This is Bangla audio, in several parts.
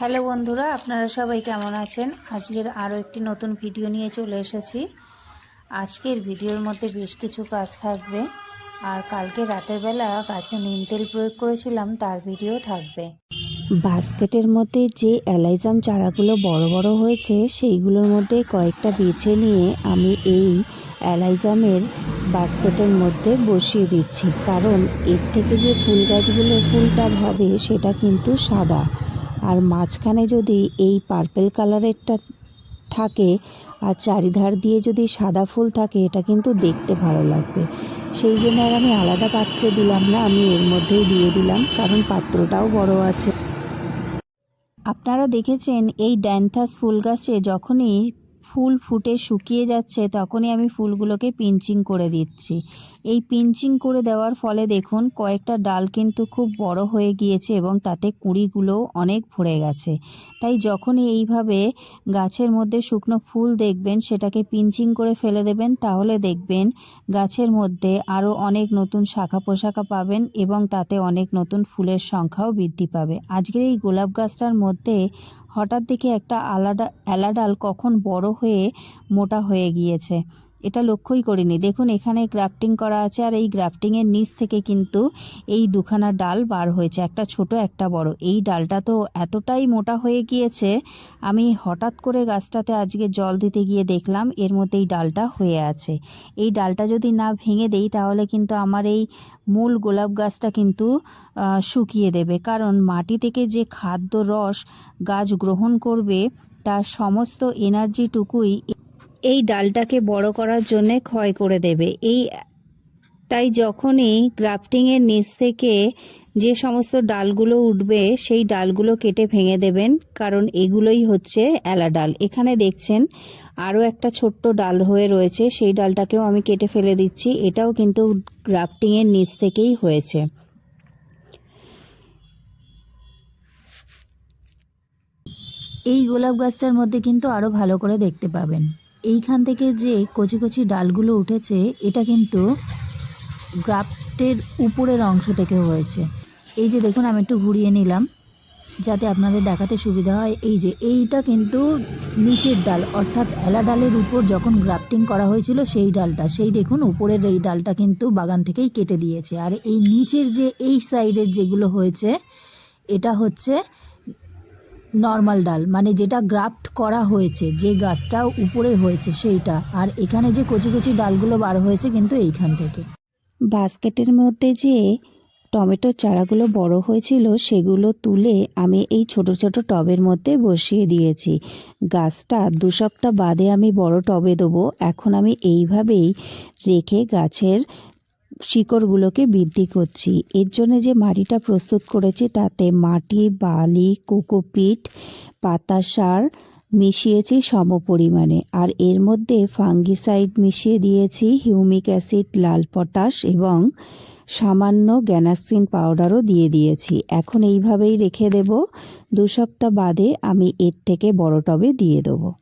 হ্যালো বন্ধুরা, আপনারা সবাই কেমন আছেন? আজকের আরও একটি নতুন ভিডিও নিয়ে চলে এসেছি। আজকের ভিডিওর মধ্যে বেশ কিছু কাজ থাকবে আর কালকে রাতের বেলা গাছে নিম তেল প্রয়োগ করেছিলাম, তার ভিডিও থাকবে। বাস্কেটের মধ্যে যে অ্যালাইজাম চারাগুলো বড় বড় হয়েছে, সেইগুলোর মধ্যে কয়েকটা বেছে নিয়ে আমি এই অ্যালাইজামের বাস্কেটের মধ্যে বসিয়ে দিচ্ছি। কারণ এর থেকে যে ফুল গাছগুলো ফুলটা হবে সেটা কিন্তু সাদা। আর মাঝখানে যদি এই পার্পেল কালারেরটা থাকে আর চারিধার দিয়ে যদি সাদা ফুল থাকে, এটা কিন্তু দেখতে ভালো লাগবে। সেই জন্য আর আমি আলাদা পাত্রে দিলাম না, আমি এর মধ্যেই দিয়ে দিলাম, কারণ পাত্রটাও বড় আছে। আপনারা দেখেছেন এই ড্যান্থাস ফুল গাছে যখনই ফুল ফুটে শুকিয়ে যাচ্ছে, তখনই আমি ফুলগুলোকে পিঞ্চিং করে দিচ্ছি। এই পিঞ্চিং করে দেওয়ার ফলে দেখুন, কয়েকটা ডাল কিন্তু খুব বড় হয়ে গিয়েছে এবং তাতে কুঁড়িগুলোও অনেক ভরে গেছে। তাই যখনই এইভাবে গাছের মধ্যে শুকনো ফুল দেখবেন, সেটাকে পিঞ্চিং করে ফেলে দেবেন, তাহলে দেখবেন গাছের মধ্যে আরও অনেক নতুন শাখা পোশাখা পাবেন এবং তাতে অনেক নতুন ফুলের সংখ্যাও বৃদ্ধি পাবে। আজকের এই গোলাপ গাছটার মধ্যে হঠাৎ দেখি একটা আলাদা অ্যালাডাল কখন বড় হয়ে মোটা হয়ে গিয়েছে। এটা লক্ষ্যই করিনি। দেখুন, এখানে গ্রাফটিং করা আছে আর এই গ্রাফটিংয়ের নিচ থেকে কিন্তু এই দুখানা ডাল বার হয়েছে, একটা ছোট, একটা বড়। এই ডালটা তো এতটাই মোটা হয়ে গিয়েছে, আমি হঠাৎ করে গাছটাতে আজকে জল দিতে গিয়ে দেখলাম এর মধ্যে এই ডালটা হয়ে আছে। এই ডালটা যদি না ভেঙে দেই, তাহলে কিন্তু আমার এই মূল গোলাপ গাছটা কিন্তু শুকিয়ে দেবে। কারণ মাটি থেকে যে খাদ্য রস গাছ গ্রহণ করবে, তার সমস্ত এনার্জিটুকুই এই ডালটাকে বড় করার জন্যে ক্ষয় করে দেবে। এই, তাই যখনই গ্রাফটিংয়ের নিচ থেকে যে সমস্ত ডালগুলো উঠবে, সেই ডালগুলো কেটে ভেঙে দেবেন, কারণ এগুলোই হচ্ছে এলা ডাল। এখানে দেখছেন আরও একটা ছোট্ট ডাল হয়ে রয়েছে, সেই ডালটাকেও আমি কেটে ফেলে দিচ্ছি। এটাও কিন্তু গ্রাফটিংয়ের নিচ থেকেই হয়েছে। এই গোলাপ গাছটার মধ্যে কিন্তু আরও ভালো করে দেখতে পাবেন। এইখান থেকে যে কচি কচি ডালগুলো উঠেছে, এটা কিন্তু গ্রাফটের উপরের অংশ থেকে হয়েছে। এই যে দেখুন, আমি একটু ঘুরিয়ে নিলাম, যাতে আপনাদের দেখাতে সুবিধা হয়। এই যে, এইটা কিন্তু নিচের ডাল, অর্থাৎ এলা ডালের উপর যখন গ্রাফটিং করা হয়েছিল সেই ডালটা। সেই দেখুন, উপরের এই ডালটা কিন্তু বাগান থেকেই কেটে দিয়েছে। আর এই নিচের যে, এই সাইডের যেগুলো হয়েছে, এটা হচ্ছে নর্মাল ডাল মানে যেটা গ্রাফট করা হয়েছে, যে গাছটা উপরে হয়েছে সেইটা। আর এখানে যে কচি কচি ডালগুলো বার হয়েছে কিন্তু এইখান থেকে। বাস্কেটের মধ্যে যে টমেটোর চারাগুলো বড় হয়েছিল, সেগুলো তুলে আমি এই ছোট ছোট টবের মধ্যে বসিয়ে দিয়েছি। গাছটা দু সপ্তাহ বাদে আমি বড় টবে দেবো। এখন আমি এইভাবেই রেখে গাছের শিকড়গুলোকে বৃদ্ধি করছি। এর জন্য যে মাটিটা প্রস্তুত করেছি তাতে মাটি, বালি, কোকোপিট পাতা সার মিশিয়েছি সম পরিমাণে আর এর মধ্যে ফাঙ্গিসাইড মিশিয়ে দিয়েছি, হিউমিক অ্যাসিড, লাল পটাশ এবং সামান্য গ্যানাক্সিন পাউডারও দিয়ে দিয়েছি। এখন এইভাবেই রেখে দেব। দু সপ্তাহ বাদে আমি এর থেকে বড় টবে দিয়ে দেবো।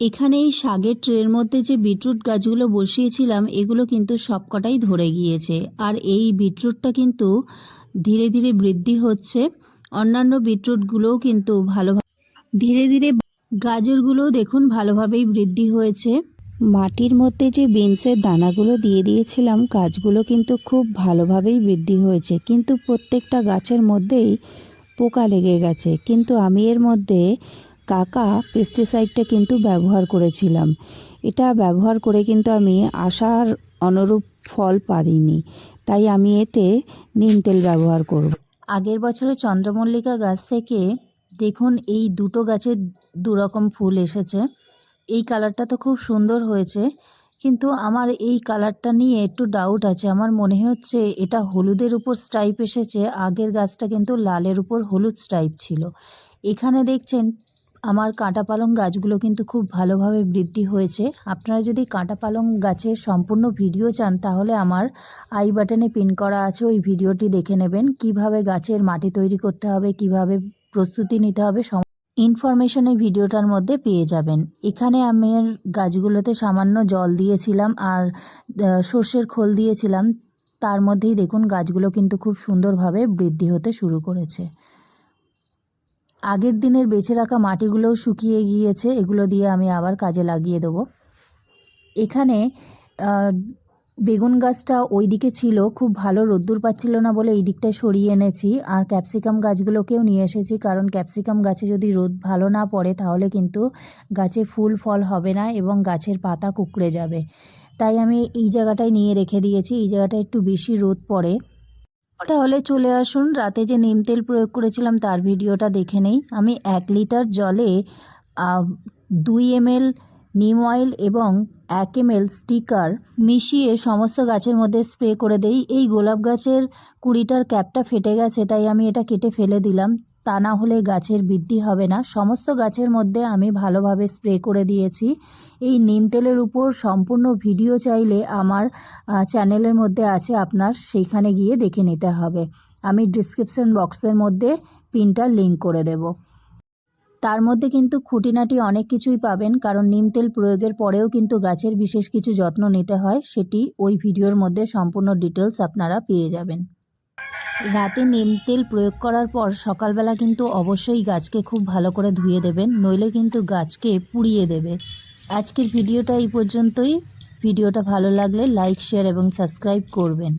এখানে এই শাগের ট্রের মধ্যে যে বিটরুট গাছগুলো বসিয়েছিলাম, এগুলো কিন্তু সবকটাই ধরে গিয়েছে। আর এই বিটরুটটা কিন্তু ধীরে ধীরে বৃদ্ধি হচ্ছে। অন্যান্য বিটরুটগুলোও কিন্তু ভালো ধীরে ধীরে গাজরগুলোও দেখুন ভালোভাবেই বৃদ্ধি হয়েছে। মাটির মধ্যে যে বিনসের দানাগুলো দিয়ে দিয়েছিলাম, গাছগুলো কিন্তু খুব ভালোভাবেই বৃদ্ধি হয়েছে। কিন্তু প্রত্যেকটা গাছের মধ্যেই পোকা লেগে গেছে। কিন্তু আমি এর মধ্যে কাকা পেস্টিসাইডটা কিন্তু ব্যবহার করেছিলাম। এটা ব্যবহার করে কিন্তু আমি আশার অনুরূপ ফল পাইনি তাই আমি এতে নিম তেল ব্যবহার করব। আগের বছরে চন্দ্রমল্লিকা গাছ থেকে দেখুন এই দুটো গাছে দুরকম ফুল এসেছে। এই কালারটা তো খুব সুন্দর হয়েছে। কিন্তু আমার এই কালারটা নিয়ে একটু ডাউট আছে। আমার মনে হচ্ছে এটা হলুদের উপর স্ট্রাইপ এসেছে। আগের গাছটা কিন্তু লালের উপর হলুদ স্ট্রাইপ ছিল। এখানে দেখছেন আমার কাঁটা পালং গাছগুলো কিন্তু খুব ভালোভাবে বৃদ্ধি হয়েছে। আপনারা যদি কাঁটা পালং গাছের সম্পূর্ণ ভিডিও চান, তাহলে আমার আই বাটনে পিন করা আছে, ওই ভিডিওটি দেখে নেবেন। কীভাবে গাছের মাটি তৈরি করতে হবে, কীভাবে প্রস্তুতি নিতে হবে ইনফরমেশন এই ভিডিওটার মধ্যে পেয়ে যাবেন। এখানে আমি গাছগুলোতে সামান্য জল দিয়েছিলাম আর সর্ষের খোল দিয়েছিলাম। তার মধ্যেই দেখুন, গাছগুলো কিন্তু খুব সুন্দরভাবে বৃদ্ধি হতে শুরু করেছে। আগের দিনের বেছে রাখা মাটিগুলোও শুকিয়ে গিয়েছে, এগুলো দিয়ে আমি আবার কাজে লাগিয়ে দেবো। এখানে বেগুন গাছটা ওই দিকে ছিল, খুব ভালো রোদ্দুর পাচ্ছিল না বলে এই দিকটায় সরিয়ে এনেছি। আর ক্যাপসিকাম গাছগুলোকেও নিয়ে এসেছি, কারণ ক্যাপসিকাম গাছে যদি রোদ ভালো না পড়ে, তাহলে কিন্তু গাছে ফুল ফল হবে না এবং গাছের পাতা কুকড়ে যাবে। তাই আমি এই জায়গাটায় নিয়ে রেখে দিয়েছি, এই জায়গাটায় একটু বেশি রোদ পড়ে। তাহলে চলে আসুন, রাতে যে নিম তেল প্রয়োগ করেছিলাম তার ভিডিওটা দেখে নেই। আমি এক লিটার জলে দুই এমএল নিম অয়েল এবং এক এমএল স্টিকার মিশিয়ে সমস্ত গাছের মধ্যে স্প্রে করে দেই। এই গোলাপ গাছের কুড়িটার ক্যাপটা ফেটে গেছে, তাই আমি এটা কেটে ফেলে দিলাম। তা না হলে গাছের বৃদ্ধি হবে না। সমস্ত গাছের মধ্যে আমি ভালোভাবে স্প্রে করে দিয়েছি। এই নিম তেলের উপর সম্পূর্ণ ভিডিও চাইলে আমার চ্যানেলের মধ্যে আছে, আপনার সেইখানে গিয়ে দেখে নিতে হবে। আমি ডিসক্রিপশন বক্সের মধ্যে পিনটার লিঙ্ক করে দেব। তার মধ্যে কিন্তু খুঁটিনাটি অনেক কিছুই পাবেন, কারণ নিম তেল প্রয়োগের পরেও কিন্তু গাছের বিশেষ কিছু যত্ন নিতে হয়। সেটি ওই ভিডিওর মধ্যে সম্পূর্ণ ডিটেলস আপনারা পেয়ে যাবেন। রাতে নিম তেল প্রয়োগ করার পর সকালবেলা কিন্তু অবশ্যই গাছকে খুব ভালো করে ধুয়ে দেবেন, নইলে কিন্তু গাছকে পুড়িয়ে দেবে। আজকের ভিডিওটা এই পর্যন্তই। ভিডিওটা ভালো লাগলে লাইক, শেয়ার এবং সাবস্ক্রাইব করবেন।